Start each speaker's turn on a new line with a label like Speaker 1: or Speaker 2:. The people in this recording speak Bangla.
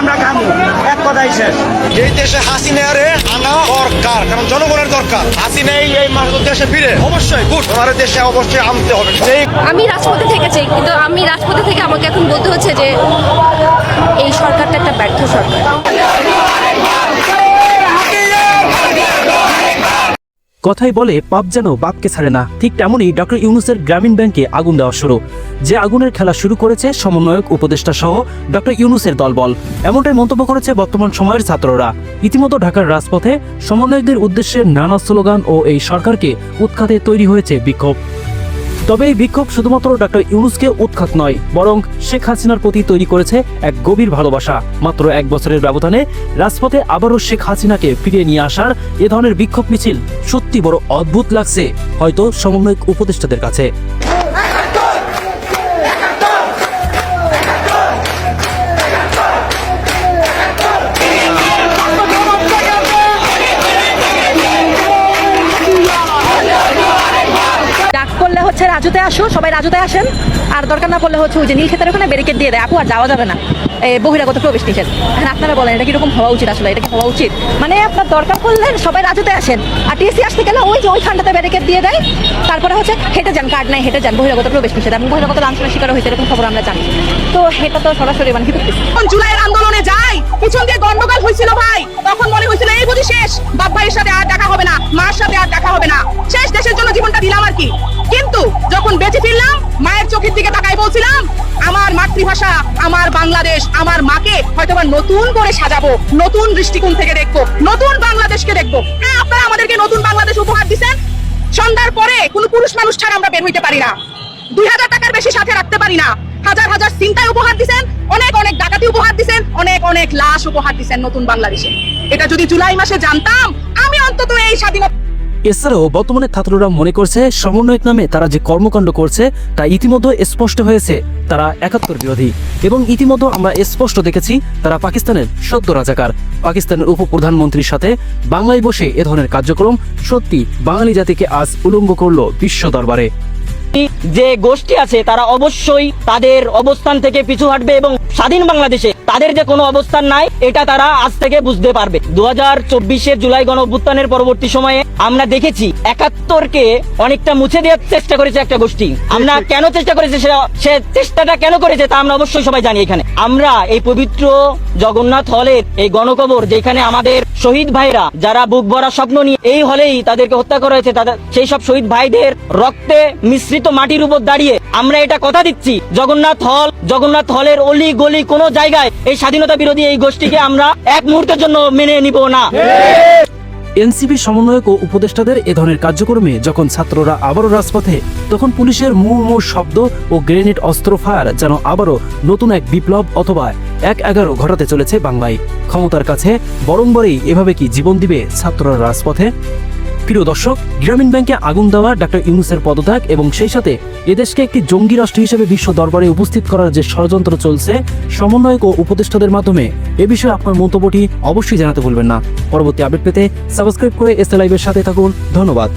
Speaker 1: আমরা খামু এক কথাই শেষ।
Speaker 2: এই দেশে হাসিনারে আনা দরকার কারণ জনগণের দরকার। হাসিনাই এই মানুষ দেশে ফিরে। অবশ্যই গুড আমাদের দেশে অবশ্যই আনতে হবে।
Speaker 3: আমি রাজপথে থেকেছি কিন্তু আমি রাজপথে থেকে আমাকে এখন বলতে হচ্ছে যে এই সরকারটা একটা ব্যর্থ সরকার।
Speaker 4: কথাই বলে, পাপ যেন বাপকে ছাড়ে না। ঠিক তেমনই ডক্টর ইউনুসের গ্রামীণ ব্যাংকে আগুন দেওয়া শুরু। যে আগুনের খেলা শুরু করেছে সমন্বয়ক, উপদেষ্টা সহ ডক্টর ইউনুসের দলবল। এমনটাই মন্তব্য করেছে বর্তমান সময়ের ছাত্ররা। ইতিমধ্যে ঢাকার রাজপথে সমন্বয়কদের উদ্দেশ্যে নানা স্লোগান ও এই সরকারকে উৎখাতে তৈরি হয়েছে বিক্ষোভ। তবে এই বিক্ষোভ শুধুমাত্র ডক্টর ইউনুসকে উৎখাত নয়, বরং শেখ হাসিনার প্রতি তৈরি করেছে এক গভীর ভালোবাসা। মাত্র এক বছরের ব্যবধানে রাজপথে আবারও শেখ হাসিনাকে ফিরিয়ে নিয়ে আসার এ ধরনের বিক্ষোভ মিছিল সত্যি বড় অদ্ভুত লাগছে, হয়তো সমন্বয়ক উপদেষ্টাদের কাছে।
Speaker 5: রাজুতে আসো সবাই রাজুতে আসেন। আর দরকার না পড়লে হচ্ছে ওই যে নীল ক্ষেতের ওখানে ব্যারিকেড দিয়ে দেয়। আপু আর যাওয়া যাবে না। এ, বহিরাগত প্রবেশ নিষেধ। এখন আপনারা বলেন এটা কীরকম হওয়া উচিত আসলে? এটা কি হওয়া উচিত? মানে আপনার দরকার পড়লে সবাই রাজুতে আসেন। আর টিএসসি আসতে গেলে ওই যে ওইখানটাতে ব্যারিকেড দিয়ে দেয়। তারপরে হচ্ছে হেঁটে যান কার্ড নাই হেঁটে যান বহিরাগত প্রবেশ নিষেধ। এবং বহিরাগত লাঞ্ছনের শিকার হয়েছে এরকম খবর আমরা জানি। তো এটা তো সরাসরি মানে
Speaker 6: জুলাইয়ের আন্দোলনে যাই পিছন দিয়ে গন্ডগোল হয়েছিল ভাই। তখন মনে হয়েছিল এই বুঝি শেষ। বাপ ভাইয়ের সাথে আর দেখা হবে না মার সাথে আর দেখা হবে না। শেষ দেশের জন্য জীবনটা দিলাম আর কি। যখন বেঁচে ফিরলাম, মায়ের চোখের দিকে তাকাই বলছিলাম, আমার মাতৃভাষা, আমার বাংলাদেশ, আমার মাকে হয়তোবা নতুন করে সাজাবো, নতুন দৃষ্টিকোণ থেকে দেখব, নতুন বাংলাদেশকে দেখব। হ্যাঁ আপনারা আমাদেরকে নতুন বাংলাদেশ উপহার দিচ্ছেন সন্ধ্যার পরে কোনো পুরুষ মানুষ ছাড়া আমরা বের হইতে পারি না। দুই হাজার টাকার বেশি সাথে রাখতে পারি না। হাজার হাজার চিন্তায় উপহার দিচ্ছেন অনেক অনেক ডাকাতি উপহার দিছেন, অনেক অনেক লাশ উপহার দিচ্ছেন নতুন বাংলাদেশে। এটা যদি জুলাই মাসে জানতাম, আমি অন্তত এই স্বাধীনতা
Speaker 4: এছাড়াও বর্তমানে ছাত্ররা মনে করছে সমন্বয়ক নামে তারা যে কর্মকাণ্ড করছে, তা ইতিমধ্যে স্পষ্ট হয়েছে। তারা একাত্তর বিরোধী। এবং ইতিমধ্যে আমরা স্পষ্ট দেখেছি, তারা পাকিস্তানের সদ্য রাজাকার। পাকিস্তানের উপপ্রধানমন্ত্রীর সাথে বাংলায় বসে এ ধরনের কার্যক্রম সত্যি বাঙালি জাতিকে আজ উলঙ্গ করল বিশ্ব দরবারে।
Speaker 7: যে গোষ্ঠী আছে, তারা অবশ্যই তাদের অবস্থান থেকে পিছু হাঁটবে এবং স্বাধীন বাংলাদেশে তাদের যে কোনো অবস্থান নাই এটা তারা আজ থেকে বুঝতে পারবে। দু হাজার চব্বিশের জুলাই গণ অভ্যুত্থানের পরবর্তী সময়ে আমরা দেখেছি একাত্তরকে অনেকটা মুছে দেওয়ার চেষ্টা করেছে একটা গোষ্ঠী। আমরা কেন চেষ্টা করেছে সে চেষ্টাটা কেন করেছে তা আমরা অবশ্যই সবাই জানি এখানে। আমরা এই পবিত্র জগন্নাথ হলের এই গণকবর যেখানে আমাদের শহীদ ভাইরা যারা বুক ভরা স্বপ্ন নিয়ে এই হলেই তাদেরকে হত্যা করা হয়েছে তাদের সেই সব শহীদ ভাইদের রক্তে মিশ্রিত মাটির উপর দাঁড়িয়ে আমরা এটা কথা দিচ্ছি জগন্নাথ হল জগন্নাথ হলের অলি গলি কোনো জায়গায় এই স্বাধীনতা বিরোধী এই গোষ্ঠীকে আমরা এক মুহূর্তের জন্য মেনে নিব না।
Speaker 4: এনসিপি সমন্বয়ক ও উপদেষ্টাদের এ ধরনের কার্যক্রমে যখন ছাত্ররা আবারও রাজপথে, তখন পুলিশের মুহুর্মুহ শব্দ ও গ্রেনেড অস্ত্র ফায়ার যেন আবারও নতুন এক বিপ্লব অথবা এক এগারো ঘটাতে চলেছে বাংলায়। ক্ষমতার কাছে বরংবরেই এভাবে কি জীবন দিবে ছাত্ররা রাজপথে? প্রিয় দর্শক, গ্রামীণ ব্যাংকে আগুন দেওয়া ডাক্তার ইউনুসের পদত্যাগ এবং সেই সাথে এদেশকে একটি জঙ্গি রাষ্ট্র হিসেবে বিশ্ব দরবারে উপস্থিত করার যে ষড়যন্ত্র চলছে, সমন্বয়ক ও উপদেষ্টাদের মাধ্যমে, এ বিষয়ে আপনার মন্তব্যটি অবশ্যই জানাতে ভুলবেন না। পরবর্তী আপডেট পেতে সাবস্ক্রাইব করে এস লাইভের সাথে থাকুন। ধন্যবাদ।